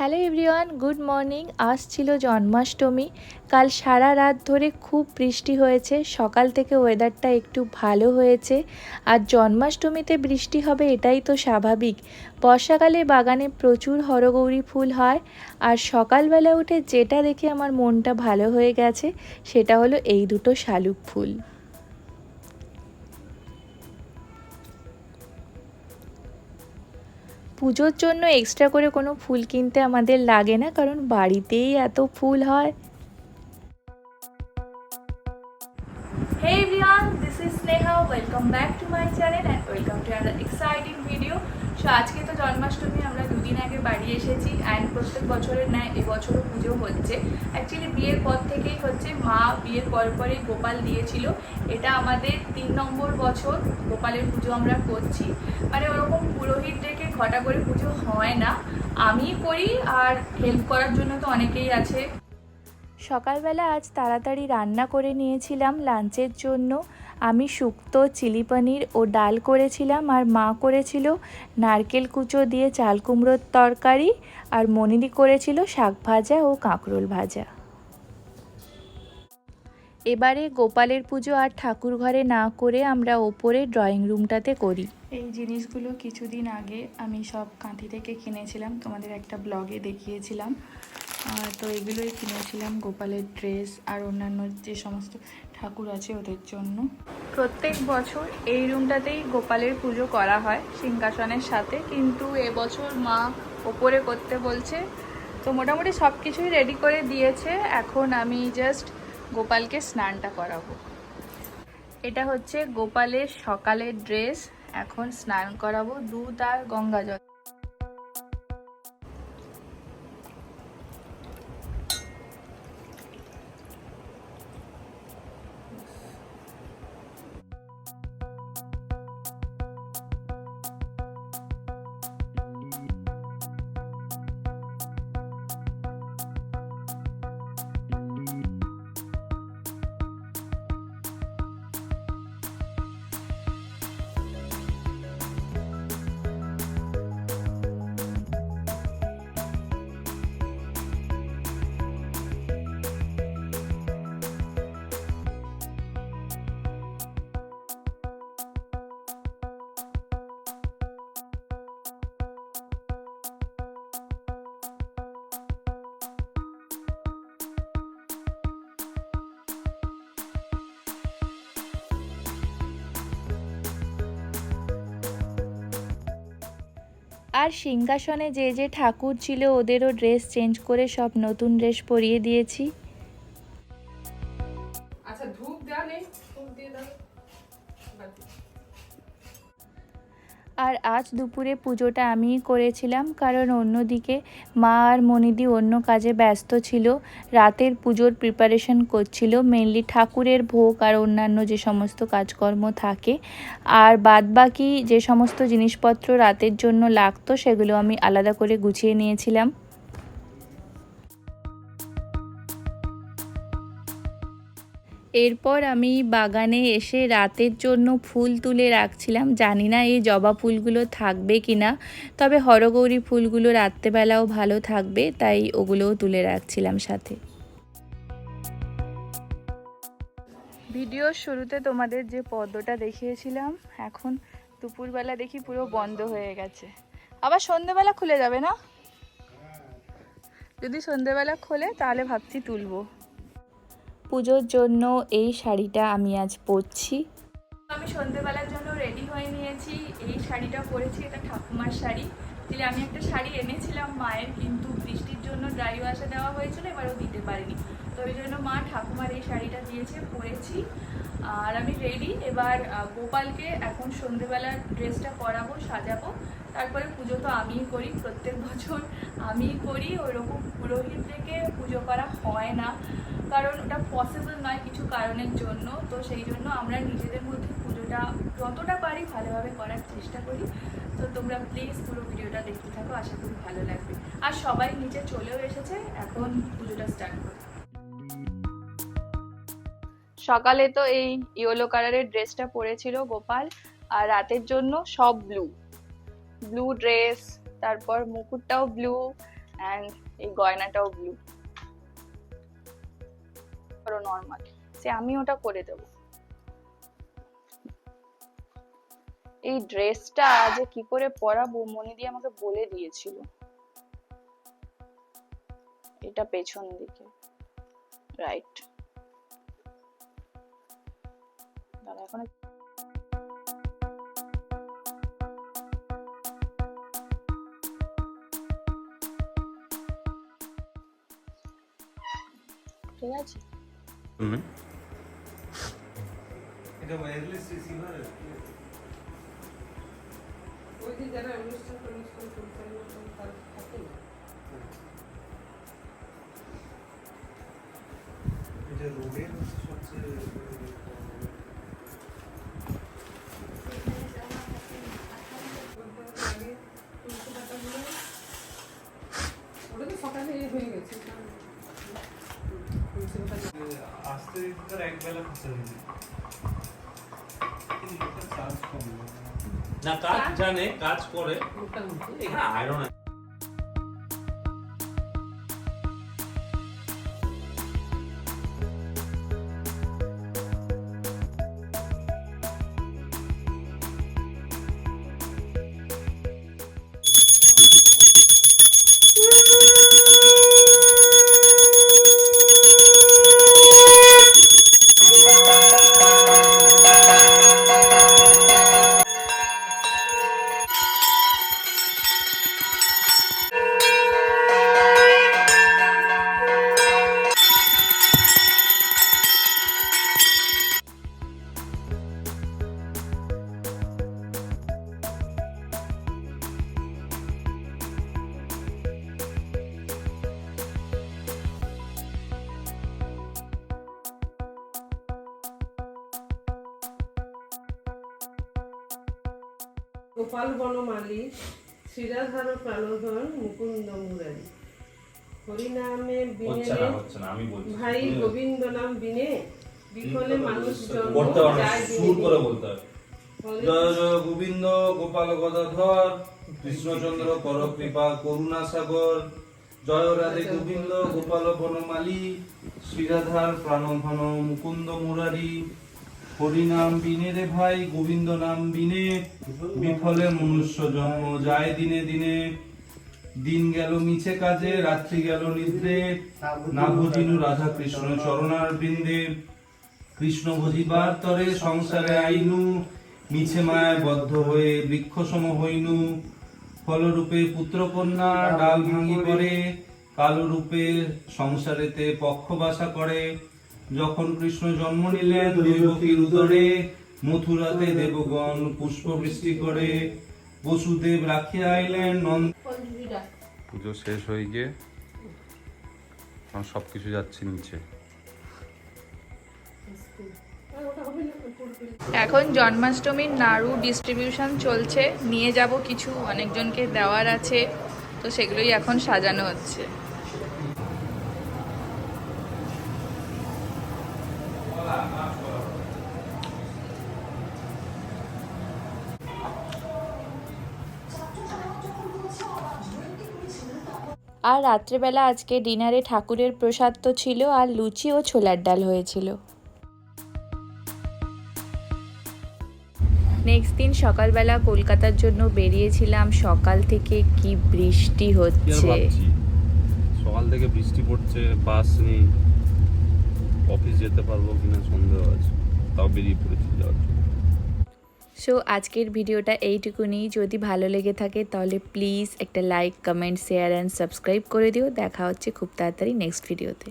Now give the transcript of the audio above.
Hello everyone, good morning. আজ ছিল জন্মাষ্টমী। কাল সারা রাত ধরে খুব বৃষ্টি হয়েছে। সকাল থেকে ওয়েদারটা একটু ভালো হয়েছে। আর জন্মাষ্টমীতে বৃষ্টি হবে এটাই তো স্বাভাবিক। বর্ষাকালে বাগানে প্রচুর হরগৌরী ফুল হয়। আর সকালবেলা উঠে যেটা দেখে আমার মনটা ভালো হয়ে গেছে, সেটা হলো এই দুটো শালুক ফুল। পুজোর জন্য এক্সট্রা করে কোনো ফুল কিনতে আমাদের লাগে না কারণ বাড়িতেই এত ফুল হয় Hey everyone, this is Sneha. Welcome back to my channel and welcome to another exciting video. So আজকে তো জন্মাষ্টমী, আমরা দুদিন আগে বাড়ি এসেছি অ্যান্ড প্রত্যেক বছরের ন্যায় এবছরও পুজো হচ্ছে। অ্যাকচুয়ালি বিয়ের পর থেকেই হচ্ছে মা বিয়ের পর পরই গোপাল দিয়েছিল। এটা আমাদের তিন নম্বর বছর গোপালের পুজো আমরা করছি। মানে ওরকম পুরোহিত ডেকে ঘটা করে পুজো হয় না। আমি করি আর হেল্প করার জন্য তো অনেকেই আছে। সকালবেলা আজ তাড়াতাড়ি রান্না করে নিয়েছিলাম লাঞ্চের জন্য। আমি শুক্তো চিলি পনির ও ডাল করেছিলাম আর মা করেছিল নারকেল কুচো দিয়ে চাল কুমড়োর তরকারি আর মনিদি করেছিল শাক ভাজা ও কাঁকরোল ভাজা। এবারে গোপালের পুজো আর ঠাকুর ঘরে না করে আমরা ওপরে ড্রয়িং রুমটাতে করি। এই জিনিসগুলো কিছুদিন আগে আমি সব কাঁথি থেকে কিনেছিলাম, তোমাদের একটা ব্লগে দেখিয়েছিলাম। তো এগুলোই কিনেছিলাম, গোপালের ড্রেস আর অন্যান্য যে সমস্ত ঠাকুর আছে ওদের জন্য। প্রত্যেক বছর এই রুমটাতেই গোপালের পুজো করা হয় সিংহাসনের সাথে। কিন্তু এবছর মা ওপরে করতে বলছে, তো মোটামুটি সব কিছুই রেডি করে দিয়েছে। এখন আমি জাস্ট গোপালকে স্নানটা করাবো। এটা হচ্ছে গোপালের সকালের ড্রেস এখন স্নান করাবো দুধ আর গঙ্গা জল আর সিংহাসনে যে যে ঠাকুর ছিল ওদেরও ড্রেস চেঞ্জ করে সব নতুন ড্রেস পরিয়ে দিয়েছি। আজ দুপুরে পুজোটা আমি করেছিলাম, কারণ অন্যদিকে মা আর মনিদি অন্য কাজে ব্যস্ত ছিল। রাতের পুজোর প্রিপারেশন করছিল মেনলি ঠাকুরের ভোগ আর অন্যান্য যে সমস্ত কাজকর্ম থাকে। আর বাদবাকি যে সমস্ত জিনিসপত্র রাতের জন্য লাগতো, সেগুলো আমি আলাদা করে গুছিয়ে নিয়েছিলাম। এরপর আমি বাগানে এসে রাতের জন্য ফুল তুলে রাখছিলাম। জানি না এই জবা ফুলগুলো থাকবে কি না তবে হরগৌরী ফুলগুলো রাত্রেবেলাও ভালো থাকবে, তাই ওগুলোও তুলে রাখছিলাম সাথে। ভিডিওর শুরুতে তোমাদের যে পদ্মটা দেখিয়েছিলাম, এখন দুপুরবেলা দেখি পুরো বন্ধ হয়ে গেছে। আবার সন্ধেবেলা খুলে যাবে না? যদি সন্ধেবেলা খোলে, তাহলে ভাবছি তুলবো। পুজোর জন্য এই শাড়িটা আমি আজ পরছি। আমি সন্ধেবেলার জন্য রেডি হয়ে নিয়েছি। এই শাড়িটা পরেছি, এটা ঠাকুমার শাড়ি। দিলে আমি একটা শাড়ি এনেছিলাম মায়ের, কিন্তু বৃষ্টির জন্য ড্রাই ওয়াশে দেওয়া হয়েছিল এবারও দিতে পারিনি। তো ওই জন্য মা ঠাকুমার এই শাড়িটা দিয়েছে, পরেছি। আর আমি রেডি এবার গোপালকে এখন সন্ধেবেলার ড্রেসটা পরাবো, সাজাবো। তারপরে পুজো তো আমিই করি, প্রত্যেক বছর আমিই করি। ওইরকম পুরোহিত থেকে পুজো করা হয় না। কারণ ওটা পসিবল নয় কিছু কারণের জন্য। তো সেই জন্য আমরা নিজেদের মধ্যে পুজোটা যতটা পারি ভালোভাবে করার চেষ্টা করি। তো তোমরা প্লিজ পুরো ভিডিওটা দেখতে থাকো, আশা করি ভালো লাগবে। আর সবাই নিচে চলেও এসেছে, এখন পুজোটা স্টার্ট করো। সকালে তো এই ইয়েলো কালারের ড্রেসটা পরেছিল গোপাল, আর রাতের জন্য সব ব্লু ব্লু ড্রেস তারপর মুকুটটাও ব্লু অ্যান্ড এই গয়নাটাও ব্লু আরও নর্মাল সে আমি ওটা করে দেবো। এই ড্রেসটা যে কি করে পরাবো মনি দিয়ে আমাকে বলে দিয়েছিল। এটা পেছন দিকে। রাইট এখন ঠিক আছে? এটা ওয়্যারলেস রিসিভার ওই যে যারা অনুষ্ঠান অনুষ্ঠান করতে তার থাকে না। এটা রোডের হচ্ছে সবচেয়ে না। কাজ জানে কাজ করে। আয়রন গোপাল বনমালী শ্রীরাধার প্রাণধন মুকুন্দ মুরারি। হরিনামে বিনে ভাই গোবিন্দ নাম বিনে বিফলে মানুষ গোবিন্দ গোপাল গদাধর কৃষ্ণচন্দ্র কর কৃপা করুণা সাগর। জয় রাধে গোবিন্দ গোপাল বনমালী শ্রীরাধার প্রাণঘন মুকুন্দ মুরারি। হরিনাম বিনে রে ভাই, গোবিন্দ নাম বিনে। বিফলে মনুষ্য জন্ম যায় দিনে দিনে। দিন গেল মিছে কাজে, রাত্রি গেল নিদ্রে। না বুঝিনু রাধা কৃষ্ণ চরণার বৃন্দে। কৃষ্ণ ভজিবার তরে সংসারে আইনু। মিছে মায়ায় বদ্ধ হয়ে বৃক্ষ সম হইনু। ফলরূপে পুত্র কন্যা ডাল ভাঙি পড়ে। কালো রূপে সংসারেতে পক্ষবাসা করে। যখন কৃষ্ণ জন্ম নিলেন দৈবকীর উদরে মথুরাতে দেবগণ পুষ্প বৃষ্টি করে বসুদেব রাখিয়া আইলেন নন্দ পুজো শেষ হয়ে গিয়ে সব কিছু যাচ্ছে নিচে। এখন জন্মাষ্টমীর নাড়ু ডিস্ট্রিবিউশন চলছে। নিয়ে যাব কিছু অনেকজনকে দেওয়ার আছে। তো সেগুলোই এখন সাজানো হচ্ছে। আর রাত্রেবেলা আজকে ডিনারে ঠাকুরের প্রসাদ তো ছিল আর লুচি ও ছোলার ডাল হয়েছিল। নেক্সট দিন সকালবেলা কলকাতার জন্য বেরিয়েছিলাম সকাল থেকে কি বৃষ্টি হচ্ছে? সকাল থেকে বৃষ্টি পড়ছে বাস নেই অফিস যেতে পারব কিনা সন্দেহ আছে তাও বেরিয়ে পড়েছি যাওয়ার জন্য। সো আজকের ভিডিওটা এইটুকুনি। যদি ভালো লেগে থাকে তাহলে প্লিজ একটা like, comment, share and subscribe করে দিও। দেখা হচ্ছে খুব তাড়াতাড়ি নেক্সট ভিডিওতে।